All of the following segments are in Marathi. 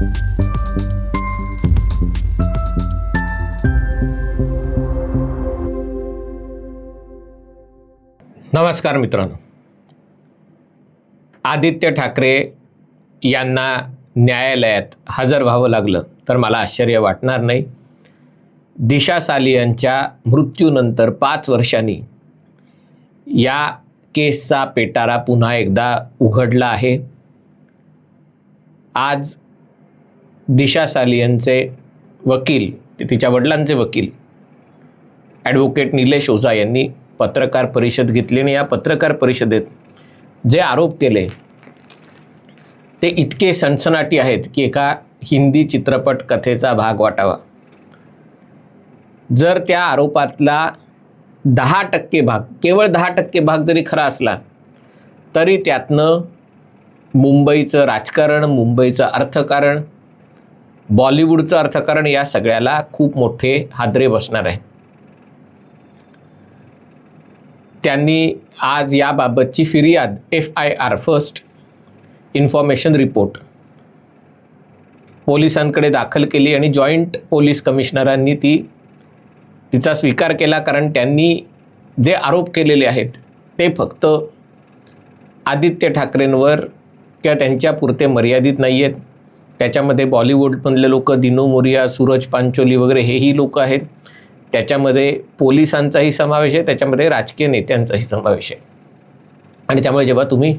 नमस्कार मित्रांनो. आदित्य ठाकरे यांना न्यायालयात हजर व्हावं लागलं तर मला आश्चर्य वाटणार नाही. दिशा सालियनच्या मृत्यूनंतर पाच वर्षांनी या केसचा पेटारा पुन्हा एकदा उघडला आहे. आज दिशा सालियनचे वकील तिच्या वडिलांचे वकील. ॲडव्होकेट निलेश ओझा यांनी पत्रकार परिषद घेतली आणि या पत्रकार परिषदेत जे आरोप केले ते इतके सनसनाटी आहेत की एका हिंदी चित्रपट कथेचा भाग वाटावा. जर त्या आरोपातला दहा टक्के भाग केवळ दहा टक्के भाग जरी खरा असला तरी त्यातनं मुंबईचं राजकारण मुंबईचं अर्थकारण बॉलिवूडचं अर्थकारण या सगळ्याला खूप मोठे हादरे बसणार आहेत. त्यांनी आज याबाबतची फिर्याद F I R first information report पोलिसांकडे दाखल केली आणि जॉईंट पोलीस कमिशनरांनी ती तिचा स्वीकार केला कारण त्यांनी जे आरोप केलेले आहेत ते फक्त आदित्य ठाकरेंवर किंवा त्यांच्या पुरते मर्यादित नाही आहेत त्याच्यामध्ये बॉलिवूडमधले लोक दिनू मोरिया सूरज पांचोली वगैरे हेही लोक आहेत. त्याच्यामध्ये पोलिसांचाही समावेश आहे त्याच्यामध्ये राजकीय नेत्यांचाही समावेश आहे. आणि त्यामुळे जेव्हा तुम्ही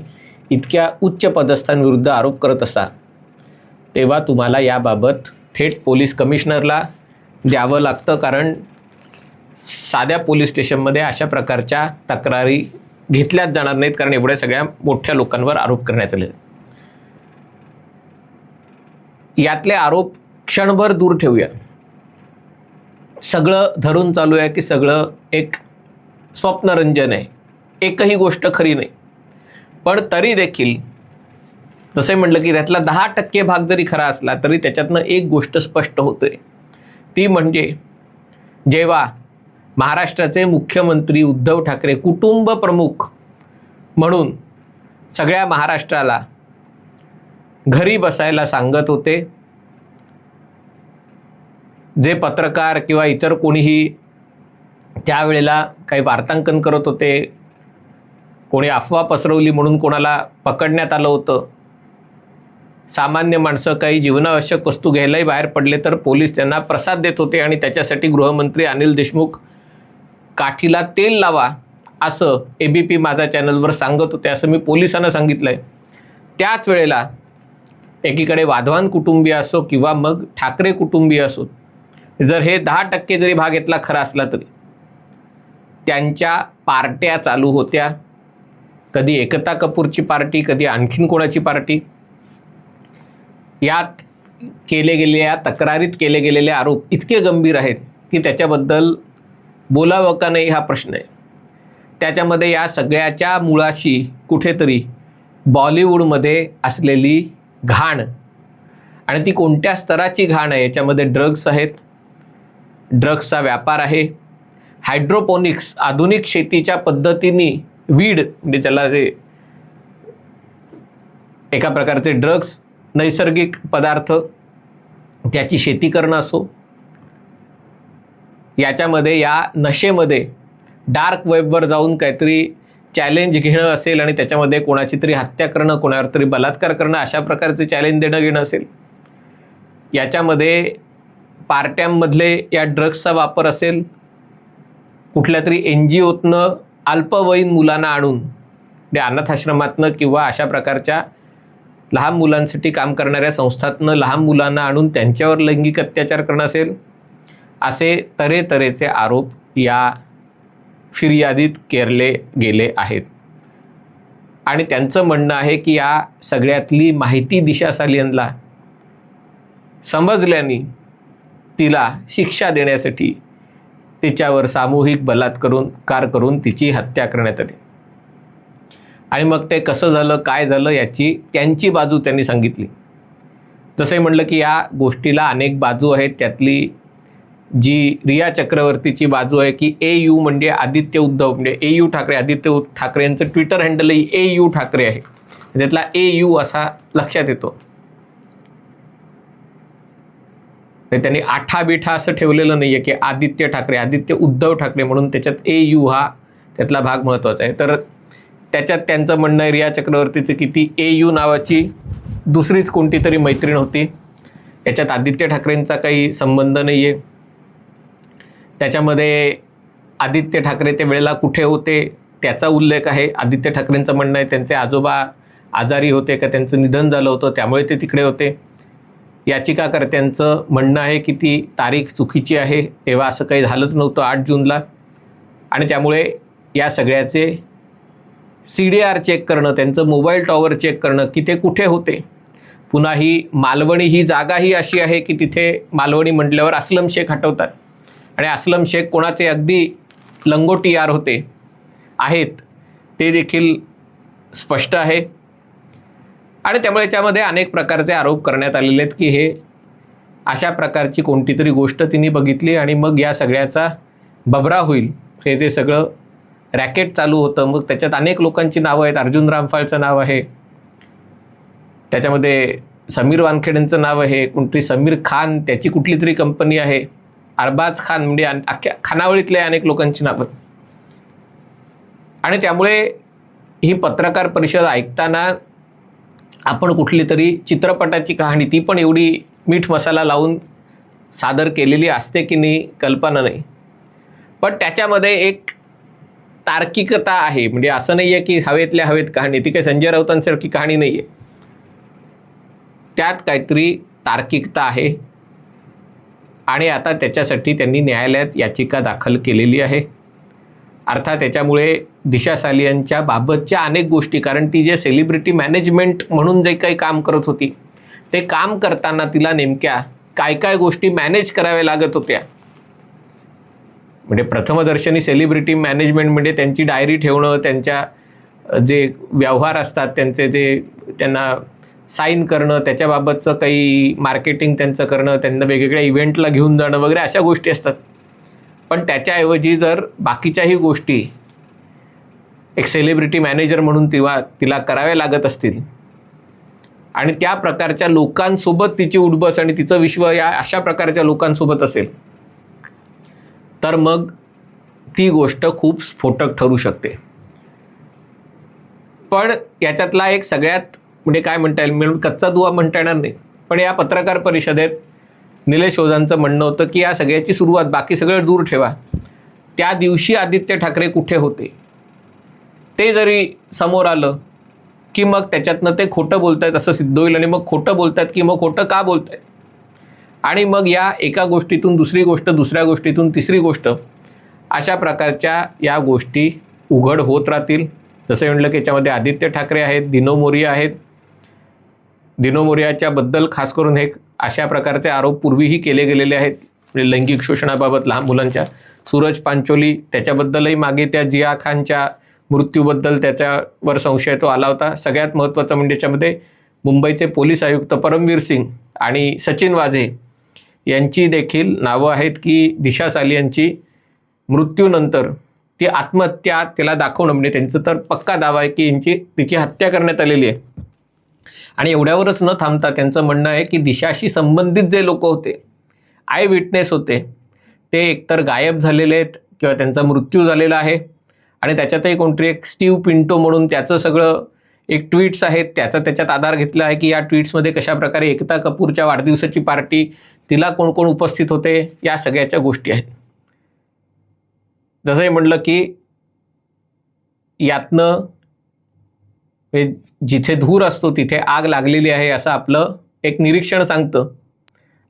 इतक्या उच्च पदस्थांविरुद्ध आरोप करत असा तेव्हा तुम्हाला याबाबत थेट पोलीस कमिशनरला द्यावं लागतं कारण साध्या पोलीस स्टेशनमध्ये अशा प्रकारच्या तक्रारी घेतल्याच जाणार नाहीत कारण एवढ्या सगळ्या मोठ्या लोकांवर आरोप करण्यात आले यातले आरोप क्षणभर दूर ठेवूया सगळं धरून चालू आहे की सगळं एक स्वप्नरंजन आहे. एकही गोष्ट खरी नाही. पण तरी देखील जसे म्हटलं की त्यातला दहा टक्के भाग जरी खरा असला तरी त्याच्यातनं एक गोष्ट स्पष्ट होते ती म्हणजे जेव्हा महाराष्ट्राचे मुख्यमंत्री उद्धव ठाकरे कुटुंब प्रमुख म्हणून सगळ्या महाराष्ट्राला घरी बसायला सांगत होते. जे पत्रकार किंवा इतर कोणीही त्यावेळेला काही वार्तांकन करत होते. कोणी अफवा पसरवली म्हणून कोणाला पकडण्यात आलं होतं. सामान्य माणसं काही जीवनावश्यक वस्तू घ्यायलाही बाहेर पडले तर पोलीस त्यांना प्रसाद देत होते आणि त्याच्यासाठी गृहमंत्री अनिल देशमुख काठीला तेल लावा असं ए बी पी माझा चॅनलवर सांगत होते असं मी पोलिसांना सांगितलं आहे त्याच वेळेला एकीकडे वाधवान कुटुंबीय असो किंवा मग ठाकरे कुटुंबीय असो जर हे दहा टक्के जरी भाग घेतला खरा असला तरी त्यांच्या पार्ट्या चालू होत्या. कधी एकता कपूरची पार्टी कधी आणखीन कोणाची पार्टी. यात केले गेलेल्या तक्रारीत केले गेलेले आरोप इतके गंभीर आहेत की त्याच्याबद्दल बोलावं का नाही हा प्रश्न आहे. त्याच्यामध्ये या सगळ्याच्या मुळाशी कुठेतरी बॉलिवूडमध्ये असलेली घाण. आणि ती कोणत्या स्तराची घाण आहे? याच्यामध्ये ड्रग्स आहेत. ड्रग्सचा व्यापार आहे. हायड्रोपोनिक्स आधुनिक शेतीच्या पद्धतीने वीड म्हणजे त्याला जे एका प्रकारचे ड्रग्स नैसर्गिक पदार्थ त्याची शेती करणं असो. याच्यामध्ये या नशेमध्ये डार्क वेबवर जाऊन काहीतरी चॅलेंज घेणं असेल आणि त्याच्यामध्ये कोणाची तरी हत्या करणं कोणावर तरी बलात्कार करणं अशा प्रकारचे चॅलेंज देणं घेणं असेल. याच्यामध्ये पार्ट्यांमधले या ड्रग्सचा वापर असेल कुठल्या तरी एन जी ओतनं अल्पवयीन मुलांना आणून म्हणजे अनाथाश्रमातनं किंवा अशा प्रकारच्या लहान मुलांसाठी काम करणाऱ्या संस्थातनं लहान मुलांना आणून त्यांच्यावर लैंगिक अत्याचार करणं असेल असे तऱ्हेतऱ्हेचे आरोप या फिर्यादीत केरले गेले आहेत. आणि त्यांचं म्हणणं आहे की या सगळ्यातली माहिती दिशा सालियनला समजल्याने तिला शिक्षा देण्यासाठी तिच्यावर सामूहिक बलात्करून कार करून तिची हत्या करण्यात आली. आणि मग ते कसं झालं काय झालं याची त्यांची बाजू त्यांनी सांगितली. जसं म्हटलं की या गोष्टीला अनेक बाजू आहेत त्यातली जी रिया चक्रवर्तीची बाजू आहे की ए यू म्हणजे आदित्य उद्धव म्हणजे ए यू ठाकरे आदित्य ठाकरे यांचं ट्विटर हँडलही ए यू ठाकरे आहे. त्यातला ए यू असा लक्षात येतो. त्यांनी आठा बिठा असं ठेवलेलं नाही आहे की आदित्य ठाकरे आदित्य उद्धव ठाकरे म्हणून त्याच्यात ए यू हा त्यातला भाग महत्त्वाचा आहे. तर त्याच्यात त्यांचं म्हणणं आहे रिया चक्रवर्तीचं किती ए यू नावाची दुसरीच कोणती तरी मैत्रीण होती. याच्यात आदित्य ठाकरेंचा काही संबंध नाही आहे त्याच्यामध्ये आदित्य ठाकरे ते वेळेला कुठे होते त्याचा उल्लेख आहे. आदित्य ठाकरेंचं म्हणणं आहे त्यांचे आजोबा आजारी होते का त्यांचं निधन झालं होतं त्यामुळे ते तिकडे होते. याचिकाकर्त्यांचं म्हणणं आहे की ती तारीख चुकीची आहे तेव्हा असं काही झालंच नव्हतं आठ जूनला. आणि त्यामुळे या सगळ्याचे सी डी आर चेक करणं त्यांचं मोबाईल टॉवर चेक करणं की ते कुठे होते. पुन्हा ही मालवणी ही जागा ही अशी आहे की तिथे मालवणी म्हटल्यावर असलम शेख हटवतात. आणि असलम शेख कोणाचे अगदी लंगोटी यार होते आहेत ते देखील स्पष्ट आहे. आणि त्यामुळे याच्यामध्ये अनेक प्रकारचे आरोप करण्यात आलेले आहेत की हे अशा प्रकारची कोणती तरी गोष्ट तिने बघितली आणि मग या सगळ्याचा बबरा होईल. हे ते सगळं रॅकेट चालू होतं मग त्याच्यात अनेक लोकांची नावं आहेत. अर्जुन रामफाळचं नाव आहे. त्याच्यामध्ये समीर वानखेडेंचं नाव आहे. कोणतरी समीर खान त्याची कुठली तरी कंपनी आहे. अरबाज खान म्हणजे अख्ख्या खानावळीतल्या अनेक लोकांची नावं. आणि त्यामुळे ही पत्रकार परिषद ऐकताना आपण कुठली तरी चित्रपटाची कहाणी ती पण एवढी मीठ मसाला लावून सादर केलेली असते की नाही कल्पना नाही. पण त्याच्यामध्ये एक तार्किकता आहे. म्हणजे असं नाही आहे की हवेतल्या हवेत कहाणी ती काही संजय राऊतांसारखी कहाणी नाही आहे त्यात काहीतरी तार्किकता आहे. आणि आता त्याच्यासाठी त्यांनी न्यायालयात याचिका दाखल केलेली आहे. अर्थात त्याच्यामुळे दिशा सालियांच्या बाबतच्या अनेक गोष्टी कारण ती जे सेलिब्रिटी मॅनेजमेंट म्हणून जे काही काम करत होती ते काम करताना तिला नेमक्या काय काय गोष्टी मॅनेज कराव्या लागत होत्या. म्हणजे प्रथमदर्शनी सेलिब्रिटी मॅनेजमेंट म्हणजे त्यांची डायरी ठेवणं त्यांच्या जे व्यवहार असतात त्यांचे जे त्यांना साईन करणं त्याच्याबाबतचं काही मार्केटिंग त्यांचं करणं त्यांना वेगवेगळ्या इव्हेंटला घेऊन जाणं वगैरे अशा गोष्टी असतात. पण त्याच्याऐवजी जर बाकीच्याही गोष्टी एक सेलिब्रिटी मॅनेजर म्हणून तिला तिला कराव्या लागत असतील आणि त्या प्रकारच्या लोकांसोबत तिची उडबस आणि तिचं विश्व या अशा प्रकारच्या लोकांसोबत असेल तर मग ती गोष्ट खूप स्फोटक ठरू शकते. पण याच्यातला एक सगळ्यात म्हणजे काय म्हणता येईल? मिळून कच्चा दुवा म्हणता येणार नाही. पण या पत्रकार परिषदेत निलेश ओझांचं म्हणणं होतं की या सगळ्याची सुरुवात बाकी सगळं दूर ठेवा. त्या दिवशी आदित्य ठाकरे कुठे होते? ते जरी समोर आलं की मग त्याच्यातनं ते खोटं बोलतायत असं सिद्ध होईल आणि मग खोटं बोलतायत की मग खोटं का बोलतायत? आणि मग या एका गोष्टीतून दुसरी गोष्ट दुसऱ्या गोष्टीतून तिसरी गोष्ट अशा प्रकारच्या या गोष्टी उघड होत राहतील. जसं म्हटलं की याच्यामध्ये आदित्य ठाकरे आहेत दिनो मोरी आहेत दिनो मोर्याच्याबद्दल खास करून हे अशा प्रकारचे आरोप पूर्वीही केले गेलेले आहेत. म्हणजे लैंगिक शोषणाबाबत लहान मुलांच्या. सूरज पांचोली त्याच्याबद्दलही मागे त्या जिया खानच्या मृत्यूबद्दल त्याच्यावर संशय तो आला होता. सगळ्यात महत्त्वाचं म्हणजे याच्यामध्ये मुंबईचे पोलीस आयुक्त परमवीर सिंग आणि सचिन वाझे यांची देखील नावं आहेत की दिशा सालियनची मृत्यूनंतर ती आत्महत्या त्याला दाखवणं म्हणजे त्यांचं तर पक्का दावा आहे की यांची तिची हत्या करण्यात आलेली आहे. आणि एवढ्यावरच न थांबता त्यांचं म्हणणं आहे की दिशाशी संबंधित जे लोक होते आय विटनेस होते ते एकतर गायब झालेले आहेत किंवा त्यांचा मृत्यू झालेला आहे. आणि त्याच्यातही कोणतरी एक स्टीव पिंटो म्हणून त्याचं सगळं एक ट्विट्स आहेत त्याचा त्याच्यात आधार घेतला आहे की या ट्विट्समध्ये कशाप्रकारे एकता कपूरच्या वाढदिवसाची पार्टी तिला कोण कोण उपस्थित होते या सगळ्याच्या गोष्टी आहेत. जसंही म्हणलं की यातनं जिथे धूर असतो तिथे आग लागलेली आहे असं आपलं एक निरीक्षण सांगतं.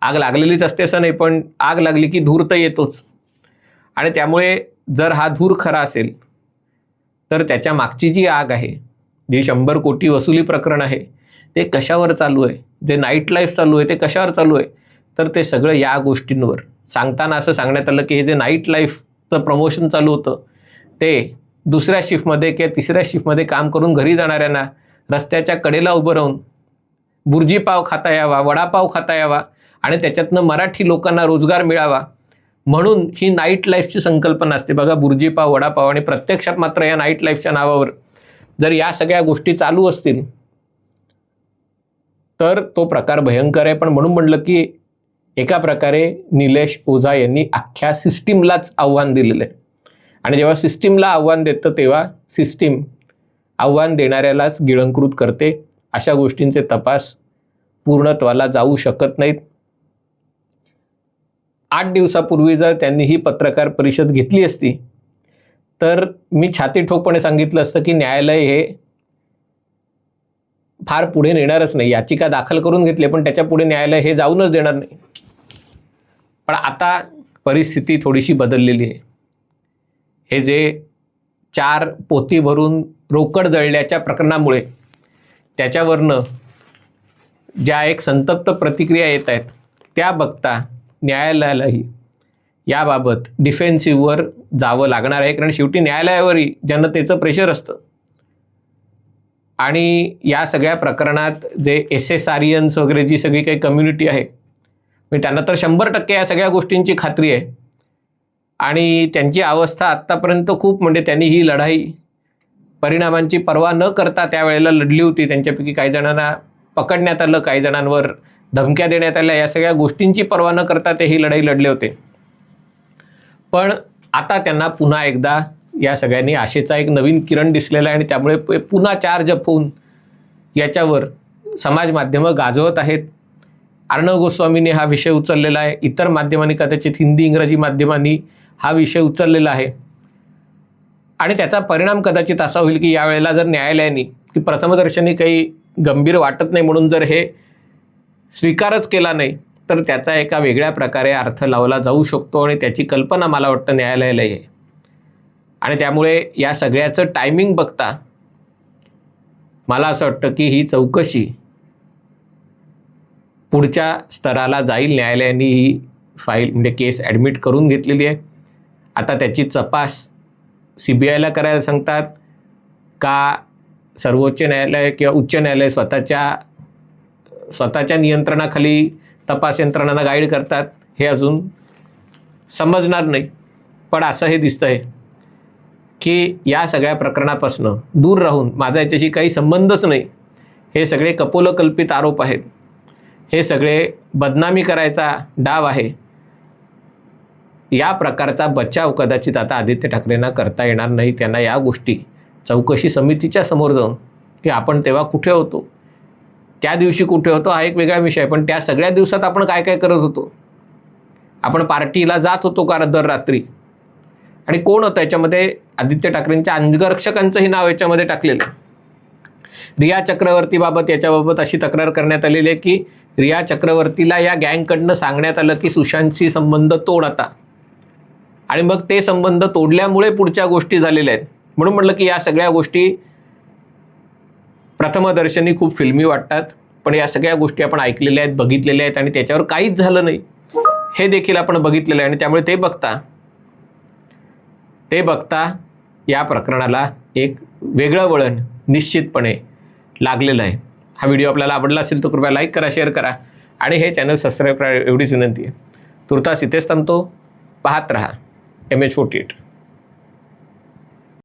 आग लागलेलीच असते असं नाही पण आग लागली की धूर तर येतोच. आणि त्यामुळे जर हा धूर खरा असेल तर त्याच्या मागची जी आग आहे जी शंभर कोटी वसुली प्रकरण आहे ते कशावर चालू आहे? जे नाईट लाईफ चालू आहे ते कशावर चालू आहे? तर ते सगळं या गोष्टींवर. सांगताना असं सांगण्यात आलं की हे जे नाईट लाईफचं प्रमोशन चालू होतं ते दुसऱ्या शिफ्टमध्ये किंवा तिसऱ्या शिफ्टमध्ये काम करून घरी जाणाऱ्यांना रस्त्याच्या कडेला उभं राहून बुर्जी पाव खाता यावा वडापाव खाता यावा आणि त्याच्यातनं मराठी लोकांना रोजगार मिळावा म्हणून ही नाईट लाईफची संकल्पना असते. बघा बुर्जीपाव वडापाव आणि प्रत्यक्षात मात्र या नाईट लाईफच्या नावावर जर या सगळ्या गोष्टी चालू असतील तर तो प्रकार भयंकर आहे. पण म्हणून म्हणलं की एका प्रकारे निलेश ओझा यांनी अख्ख्या सिस्टीमलाच आव्हान दिलेलं आहे. आणि जेव्हा सिस्टीमला आव्हान देतं तेव्हा सिस्टीम आव्हान देणाऱ्यालाच गिळंकृत करते. अशा गोष्टींचे तपास पूर्णत्वाला जाऊ शकत नाहीत. आठ दिवसापूर्वी जर त्यांनी ही पत्रकार परिषद घेतली असती तर मी छाती ठोकपणे सांगितलं असतं की न्यायालय हे फार पुढे नेणारच नाही. याचिका दाखल करून घेतली पण त्याच्या पुढे न्यायालय हे जाऊनच देणार नाही. पण आता परिस्थिती थोडीशी बदललेली आहे. हे जे चार पोती भरून रोकड जळल्याच्या प्रकरणामुळे त्याच्यावरनं ज्या एक संतप्त प्रतिक्रिया येत आहेत त्या बघता न्यायालयालाही याबाबत डिफेन्सिव्हवर जावं लागणार आहे. कारण शेवटी न्यायालयावरही जनतेचं प्रेशर असतं. आणि या सगळ्या प्रकरणात जे एस एस वगैरे जी सगळी काही कम्युनिटी आहे म्हणजे त्यांना तर शंभर टक्के या सगळ्या गोष्टींची खात्री आहे. आणि त्यांची अवस्था आत्तापर्यंत खूप म्हणजे त्यांनी ही लढाई परिणामांची पर्वा न करता त्यावेळेला लढली होती. त्यांच्यापैकी काही जणांना पकडण्यात आलं काही जणांवर धमक्या देण्यात आल्या. या सगळ्या गोष्टींची पर्वा न करता ते ही लढाई लढले होते. पण आता त्यांना पुन्हा एकदा या सगळ्यांनी आशेचा एक नवीन किरण दिसलेला आहे आणि त्यामुळे पुन्हा चार्ज फोन याच्यावर समाज माध्यमं गाजवत आहेत. अर्णव गोस्वामीने हा विषय उचललेला आहे. इतर माध्यमांनी कदाचित हिंदी इंग्रजी माध्यमांनी हा विषय उचललेला आहे. आणि त्याचा परिणाम कदाचित असा होईल की यावेळेला जर न्यायालयाने की प्रथमदर्शनी काही गंभीर वाटत नाही म्हणून जर हे स्वीकारच केला नाही तर त्याचा एका वेगळ्या प्रकारे अर्थ लावला जाऊ शकतो आणि त्याची कल्पना मला वाटतं न्यायालयाला आहे. आणि त्यामुळे या सगळ्याचं टायमिंग बघता मला असं वाटतं की ही चौकशी पुढच्या स्तराला जाईल. न्यायालयाने ही फाईल म्हणजे केस ॲडमिट करून घेतलेली आहे. आता त्याची तपास सी बी आयला करायला सांगतात का सर्वोच्च न्यायालय किंवा उच्च न्यायालय स्वतःच्या स्वतःच्या नियंत्रणाखाली तपास यंत्रणांना गाईड करतात हे अजून समजणार नाही. पण असं हे दिसतं आहे की या सगळ्या प्रकरणापासून दूर राहून माझा याच्याशी काही संबंधच नाही. हे सगळे कपोलकल्पित आरोप आहेत. हे सगळे बदनामी करायचा डाव आहे. या प्रकारचा बचाव कदाचित आता आदित्य ठाकरेंना करता येणार नाही त्यांना या गोष्टी चौकशी समितीच्या समोर जाऊन की आपण तेव्हा कुठे होतो? त्या दिवशी कुठे होतो? हा एक वेगळा विषय आहे पण त्या सगळ्या दिवसात आपण काय काय करत होतो? आपण पार्टीला जात होतो का दर रात्री? आणि कोण होतं याच्यामध्ये? आदित्य ठाकरेंच्या अंगरक्षकांचंही नाव याच्यामध्ये टाकलेलं आहे. रिया चक्रवर्तीबाबत याच्याबाबत अशी तक्रार करण्यात आलेली आहे की रिया चक्रवर्तीला या गँगकडनं सांगण्यात आलं की सुशांतशी संबंध तोड आता. आणि मग ते संबंध तोडल्यामुळे पुढच्या गोष्टी झालेल्या आहेत. म्हणून म्हटलं की या सगळ्या गोष्टी प्रथमदर्शनी खूप फिल्मी वाटतात पण या सगळ्या गोष्टी आपण ऐकलेल्या आहेत बघितलेल्या आहेत आणि त्याच्यावर काहीच झालं नाही. हे देखील आपण बघितलेलं आहे आणि त्यामुळे ते बघता ते बघता या प्रकरणाला एक वेगळं वळण निश्चितपणे लागलेलं आहे. हा व्हिडिओ आपल्याला आवडला असेल तर कृपया लाईक करा शेअर करा आणि हे चॅनल सबस्क्राईब करा एवढीच विनंती आहे. तुर्तास इथेच थांबतो पाहत रहा. M H forty eight.